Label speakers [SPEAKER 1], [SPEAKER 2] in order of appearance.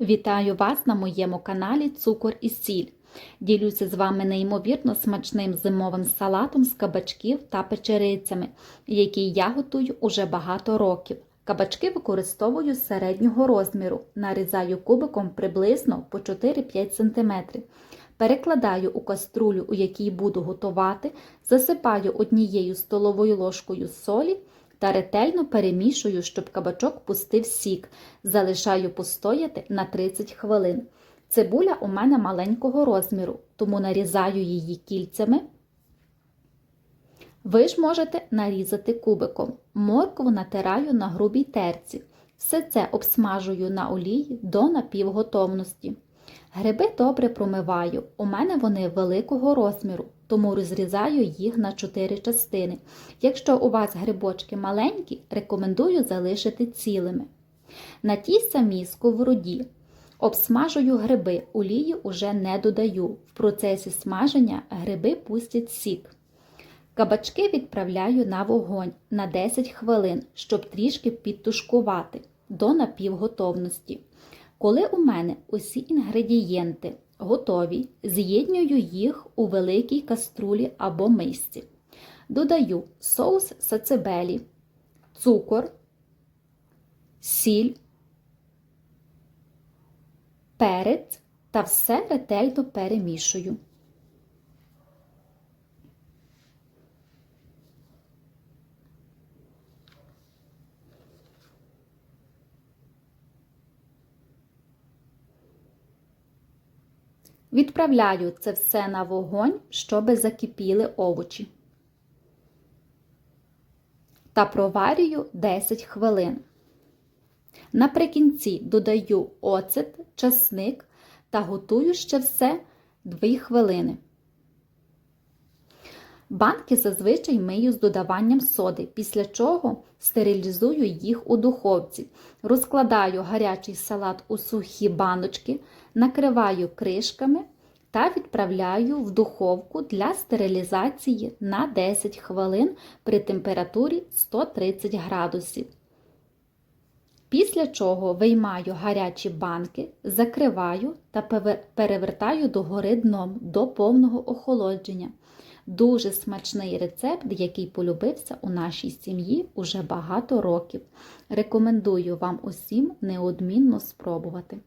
[SPEAKER 1] Вітаю вас на моєму каналі Цукор і Сіль. Ділюся з вами неймовірно смачним зимовим салатом з кабачків та печерицями, який я готую уже багато років. Кабачки використовую середнього розміру, нарізаю кубиком приблизно по 4-5 см. Перекладаю у каструлю, у якій буду готувати, засипаю однією столовою ложкою солі та ретельно перемішую, щоб кабачок пустив сік. Залишаю постояти на 30 хвилин. Цибуля у мене маленького розміру, тому нарізаю її кільцями. Ви ж можете нарізати кубиком. Моркву натираю на грубій терці. Все це обсмажую на олії до напівготовності. Гриби добре промиваю. У мене вони великого розміру, тому розрізаю їх на 4 частини. Якщо у вас грибочки маленькі, рекомендую залишити цілими. На тій самій сковороді обсмажую гриби, олії уже не додаю. В процесі смаження гриби пустять сік. Кабачки відправляю на вогонь на 10 хвилин, щоб трішки підтушкувати до напівготовності. Коли у мене усі інгредієнти готові, з'єднюю їх у великій каструлі або мисці. Додаю соус сацебелі, цукор, сіль, перець та все ретельно перемішую. Відправляю це все на вогонь, щоб закипіли овочі. Та проварюю 10 хвилин. Наприкінці додаю оцет, часник та готую ще все 2 хвилини. Банки зазвичай мию з додаванням соди, після чого стерилізую їх у духовці. Розкладаю гарячий салат у сухі баночки, накриваю кришками та відправляю в духовку для стерилізації на 10 хвилин при температурі 130 градусів. Після чого виймаю гарячі банки, закриваю та перевертаю догори дном до повного охолодження. Дуже смачний рецепт, який полюбився у нашій сім'ї уже багато років. Рекомендую вам усім неодмінно спробувати.